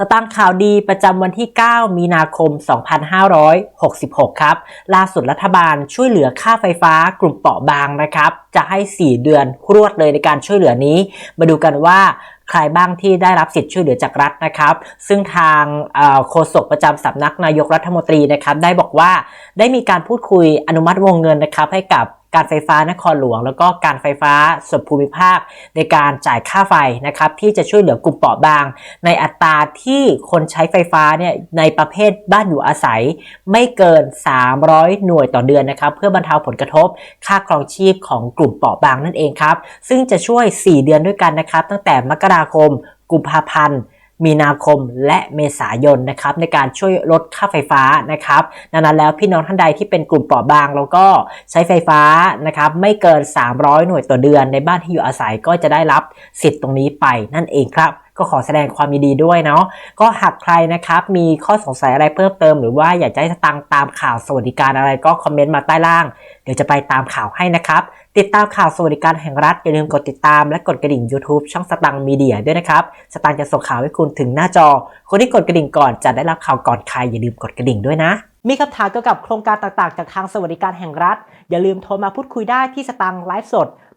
สตังข่าวดีประจำวันที่ 9 มีนาคม 2566 ครับ ล่าสุดรัฐบาลช่วยเหลือค่าไฟฟ้ากลุ่มเปราะบางนะครับ จะให้ 4 เดือนรวดเลยในการช่วยเหลือนี้ มาดูกันว่าใครบ้างที่ได้รับสิทธิ์ช่วยเหลือจากรัฐนะครับ ซึ่งทางโฆษกประจำสำนักนายกรัฐมนตรีนะครับ ได้บอกว่าได้มีการพูดคุยอนุมัติวงเงินนะครับให้กับ การไฟฟ้านครหลวง แล้วก็การไฟฟ้าส่วนภูมิภาคในการจ่ายค่าไฟนะครับที่จะช่วยเหลือกลุ่มเปราะบาง ในอัตราที่คนใช้ไฟฟ้าเนี่ยในประเภทบ้านอยู่อาศัย ไม่เกิน 300 หน่วยต่อเดือนนะครับเพื่อบรรเทาผลกระทบค่าครองชีพของกลุ่มเปราะบางนั่นเองครับซึ่งจะช่วย 4 เดือนด้วยกันนะครับตั้งแต่มกราคมกุมภาพันธ์ มีนาคมและเมษายนนะครับในการช่วยลดค่าไฟฟ้านะครับดังนั้นแล้วพี่น้องท่านใดที่เป็นกลุ่มเปราะบาง แล้วก็ใช้ไฟฟ้านะครับไม่เกิน 300 หน่วยต่อเดือนในบ้านที่อยู่อาศัยก็จะได้รับสิทธิ์ตรงนี้ไปนั่นเองครับ ก็ขอแสดงความยินดีด้วยเนาะก็หากใครนะครับมีข้อสงสัยอะไรเพิ่มเติม หรือว่าอยากจะให้สตังค์ตามข่าวสวัสดิการอะไรก็คอมเมนต์มาใต้ล่าง เดี๋ยวจะไปตามข่าวให้นะครับ ติดตามข่าวสวัสดิการแห่งรัฐ อย่าลืมกดติดตามและกดกระดิ่ง YouTube ช่องสตังค์มีเดียด้วยนะครับ สตังค์จะส่งข่าวให้คุณถึงหน้าจอ คนที่กดกระดิ่งก่อนจะได้รับข่าวก่อนใครอย่าลืมกดกระดิ่งด้วยนะมีคำถามเกี่ยวกับโครงการต่างๆ จากทางสวัสดิการแห่งรัฐ อย่าลืมโทรมาพูดคุยได้ที่สตังค์ไลฟ์สด